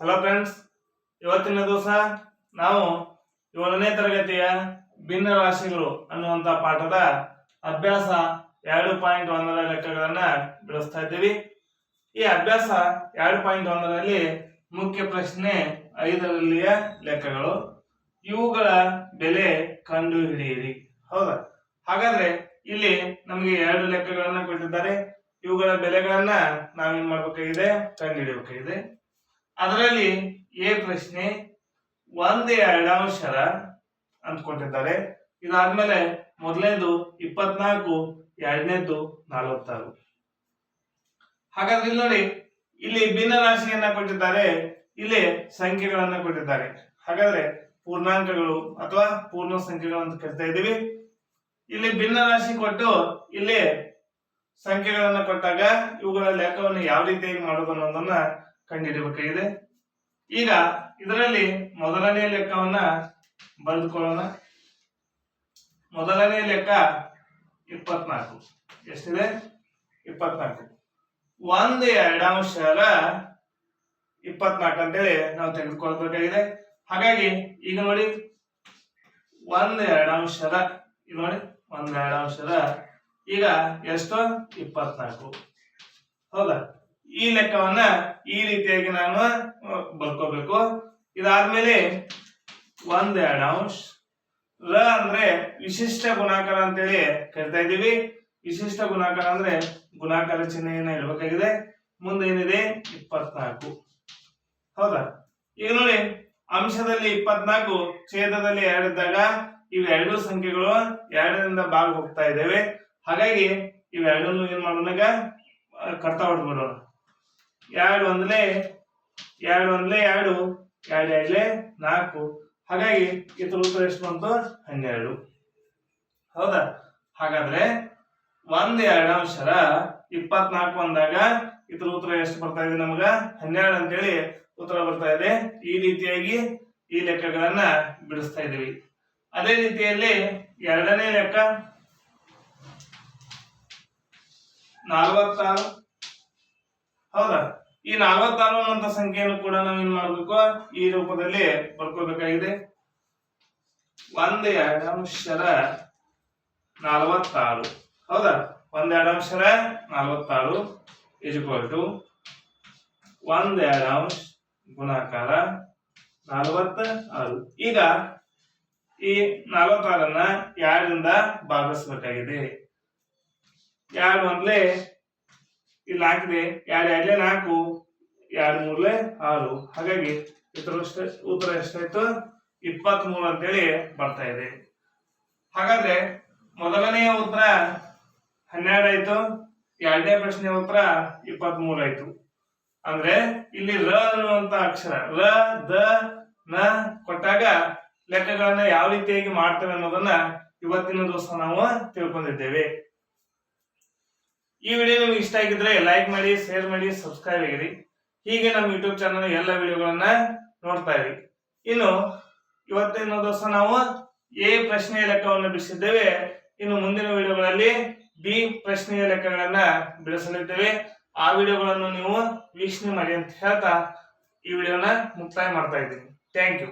Hello friends ಇವತ್ತಿನ ದಿವಸ ನಾವು ಏಳನೇ ತರಗತಿಯ ಭಿನ್ನ ರಾಶಿಗಳು ಅನ್ನುವಂಥ ಪಾಠದ ಅಭ್ಯಾಸ ಎರಡು ಪಾಯಿಂಟ್ ಒಂದರ ಲೆಕ್ಕಗಳನ್ನ ಬಿಡಿಸ್ತಾ ಇದ್ದೀವಿ. ಈ ಅಭ್ಯಾಸ ಎರಡು ಪಾಯಿಂಟ್ ಒಂದರಲ್ಲಿ ಮುಖ್ಯ ಪ್ರಶ್ನೆ ಐದರಲ್ಲಿಯ ಲೆಕ್ಕಗಳು. ಇವುಗಳ ಬೆಲೆ ಕಂಡು ಹಿಡಿಯಿರಿ ಹೌದಾ? ಹಾಗಾದ್ರೆ ಇಲ್ಲಿ ನಮಗೆ ಎರಡು ಲೆಕ್ಕಗಳನ್ನ ಕೊಟ್ಟಿದ್ದಾರೆ. ಇವುಗಳ ಬೆಲೆಗಳನ್ನ ನಾವೇನ್ ಮಾಡ್ಬೇಕಾಗಿದೆ? ಕಂಡು ಹಿಡಿಯಬೇಕಾಗಿದೆ ಅದರಲ್ಲಿ ಎ ಪ್ರಶ್ನೆ ಒಂದು ಎರಡಾಂಶರ ಅಂತ ಕೊಟ್ಟಿದ್ದಾರೆ ಇದಾದ್ಮೇಲೆ ಮೊದಲನೇದು ಇಪ್ಪತ್ನಾಲ್ಕು, ಎರಡನೇದು ನಲವತ್ತಾರು. ಹಾಗಾದ್ರೆ ಇಲ್ಲಿ ನೋಡಿ, ಇಲ್ಲಿ ಭಿನ್ನ ರಾಶಿಯನ್ನ ಕೊಟ್ಟಿದ್ದಾರೆ, ಇಲ್ಲಿ ಸಂಖ್ಯೆಗಳನ್ನ ಕೊಟ್ಟಿದ್ದಾರೆ. ಹಾಗಾದ್ರೆ ಪೂರ್ಣಾಂಕಗಳು ಅಥವಾ ಪೂರ್ಣ ಸಂಖ್ಯೆಗಳು ಅಂತ ಕರಿತಾ ಇದ್ದೀವಿ. ಇಲ್ಲಿ ಭಿನ್ನ ರಾಶಿ ಕೊಟ್ಟು ಇಲ್ಲಿ ಸಂಖ್ಯೆಗಳನ್ನ ಕೊಟ್ಟಾಗ ಇವುಗಳ ಲೆಕ್ಕವನ್ನು ಯಾವ ರೀತಿಯಾಗಿ ಮಾಡೋದು ಅನ್ನೋದನ್ನ ಕಂಡುಹಿಡಿಯಬೇಕಾಗಿದೆ ಈಗ ಇದರಲ್ಲಿ ಮೊದಲನೇ ಲೆಕ್ಕವನ್ನ ಬರೆದುಕೊಳ್ಳೋಣ. ಮೊದಲನೇ ಲೆಕ್ಕ ಇಪ್ಪತ್ನಾಲ್ಕು. ಎಷ್ಟಿದೆ? ಇಪ್ಪತ್ನಾಲ್ಕು. ಒಂದು ಎರಡಂಶರ ಇಪ್ಪತ್ನಾಲ್ಕು ಅಂತೇಳಿ ನಾವು ತೆಗೆದುಕೊಳ್ಬೇಕಾಗಿದೆ. ಹಾಗಾಗಿ ಈಗ ನೋಡಿ, ಒಂದ್ ಎರಡಾಂಶದ, ಇದು ನೋಡಿ, ಒಂದ್ ಎರಡಾಂಶದ, ಈಗ ಎಷ್ಟು? ಇಪ್ಪತ್ನಾಲ್ಕು. ಹೌದಾ? ಈ ಲೆಕ್ಕವನ್ನ ಈ ರೀತಿಯಾಗಿ ನಾನು ಬರ್ಕೋಬೇಕು. ಇದಾದ್ಮೇಲೆ ಒಂದ್ ಎರಡು ಅಂಶ. ರ ಅಂದ್ರೆ ವಿಶಿಷ್ಟ ಗುಣಾಕಾರ ಅಂತೇಳಿ ಕರಿತಾ ಇದ್ದೀವಿ. ವಿಶಿಷ್ಟ ಗುಣಾಕಾರ ಅಂದ್ರೆ ಗುಣಾಕಾರ ಚಿಹ್ನೆಯನ್ನ ಇಡಬೇಕಾಗಿದೆ? ಮುಂದೆ ಏನಿದೆ? ಇಪ್ಪತ್ನಾಲ್ಕು. ಹೌದಾ? ಈಗ ನೋಡಿ, ಅಂಶದಲ್ಲಿ ಇಪ್ಪತ್ನಾಲ್ಕು, ಛೇದದಲ್ಲಿ ಎರಡಿದ್ದಾಗ ಇವೆರಡು ಸಂಖ್ಯೆಗಳು ಎರಡರಿಂದ ಭಾಗ ಹೋಗ್ತಾ ಇದ್ದೇವೆ. ಹಾಗಾಗಿ ಇವೆರಡನ್ನು ಏನ್ ಮಾಡೋಣ ಕರ್ತಾ ಹೊಡ್ಬಿಡೋಣ ಎರಡು ಒಂದ್ಲೆ ಎರಡು ಒಂದ್ಲೆ ಎರಡು ಎರಡು ಎರಡ್ಲೆ ನಾಲ್ಕು. ಹಾಗಾಗಿ ಇದ್ರ ಉತ್ತರ ಎಷ್ಟು ಬಂತು? ಹನ್ನೆರಡು. ಹೌದಾ? ಹಾಗಾದ್ರೆ ಒಂದ್ ಎರಡು ಅಂಶರ ಇಪ್ಪತ್ನಾಲ್ಕು ಅಂದಾಗ ಇದ್ರ ಉತ್ತರ ಎಷ್ಟು ಬರ್ತಾ ಇದೆ ನಮಗ? ಹನ್ನೆರಡು ಅಂತೇಳಿ ಉತ್ತರ ಬರ್ತಾ ಇದೆ. ಈ ರೀತಿಯಾಗಿ ಈ ಲೆಕ್ಕಗಳನ್ನ ಬಿಡಿಸ್ತಾ ಇದೀವಿ. ಅದೇ ರೀತಿಯಲ್ಲಿ ಎರಡನೇ ಲೆಕ್ಕ, ನಾಲ್ವತ್ತಾರು ಹೌದಾ? ಈ ನಾಲ್ವತ್ತಾರು ಅನ್ನುವಂತ ಸಂಖ್ಯೆಯನ್ನು ಕೂಡ ನಾವು ಏನ್ ಮಾಡ್ಬೇಕು? ಈ ರೂಪದಲ್ಲಿ ಬರ್ಕೋಬೇಕಾಗಿದೆ ಒಂದ್ ಎರಡಂಶರ ನಲವತ್ತಾರು. ಹೌದಾ? ಒಂದ್ ಎರಡಂಶರ ನಲವತ್ತಾರು ಇಸ್ ಇಕ್ವಲ್ ಟು ಒಂದ್ ಎರಡಂಶ ಗುಣಾಕಾರ ನಲವತ್ತ ಆರು ಈಗ ಈ ನಲವತ್ತಾರನ್ನ ಎರಡರಿಂದ ಭಾಗಿಸ್ಬೇಕಾಗಿದೆ? ಎರಡು ಒಂದ್ಲೆ ಇಲ್ಲಿ ಹಾಕಿದೆ, ಎರಡು, ಎರಡ್ಲೆ ನಾಲ್ಕು, ಎರಡು, ಮೂರ್ಲೆ ಆರು. ಹಾಗಾಗಿ ಇದ್ರ ಉತ್ತರ ಎಷ್ಟಾಯ್ತು? ಇಪ್ಪತ್ತ್ ಮೂರು ಅಂತೇಳಿ ಬರ್ತಾ ಇದೆ. ಹಾಗಾದ್ರೆ ಮೊದಲನೆಯ ಉತ್ತರ ಹನ್ನೆರಡು ಆಯ್ತು, ಎರಡನೇ ಪ್ರಶ್ನೆ ಉತ್ತರ ಇಪ್ಪತ್ತ್ ಮೂರು ಆಯ್ತು. ಅಂದ್ರೆ ಇಲ್ಲಿ ರ ಅನ್ನುವಂತ ಅಕ್ಷರ, ರ, ದ, ನ ಕೊಟ್ಟಾಗ ಲೆಕ್ಕಗಳನ್ನ ಯಾವ ರೀತಿಯಾಗಿ ಮಾಡ್ತೇವೆ ಅನ್ನೋದನ್ನ ಇವತ್ತಿನ ದಿವಸ ನಾವು ತಿಳ್ಕೊಂಡಿದ್ದೇವೆ. ಈ ವಿಡಿಯೋ ನಿಮ್ಗೆ ಇಷ್ಟ ಆಗಿದ್ರೆ ಲೈಕ್ ಮಾಡಿ ಶೇರ್ ಮಾಡಿ ಸಬ್ಸ್ಕ್ರೈಬ್ ಆಗಿರಿ. ಹೀಗೆ ನಮ್ಮ ಯೂಟ್ಯೂಬ್ ಚಾನಲ್ ಎಲ್ಲ ವಿಡಿಯೋಗಳನ್ನ ನೋಡ್ತಾ ಇರಿ. ಇನ್ನು ಇವತ್ತಿನ ದಿವಸ ನಾವು ಎ ಪ್ರಶ್ನೆಯ ಲೆಕ್ಕವನ್ನು ಬಿಡಿಸಿದ್ದೇವೆ. ಇನ್ನು ಮುಂದಿನ ವಿಡಿಯೋಗಳಲ್ಲಿ ಬಿ ಪ್ರಶ್ನೆಯ ಲೆಕ್ಕಗಳನ್ನ ಬಿಡಿಸಲಿದ್ದೇವೆ. ಆ ವಿಡಿಯೋಗಳನ್ನು ನೀವು ವೀಕ್ಷಣೆ ಮಾಡಿ ಅಂತ ಹೇಳ್ತಾ ಈ ವಿಡಿಯೋನ ಮುಕ್ತಾಯ ಮಾಡ್ತಾ ಇದ್ದೀನಿ. Thank you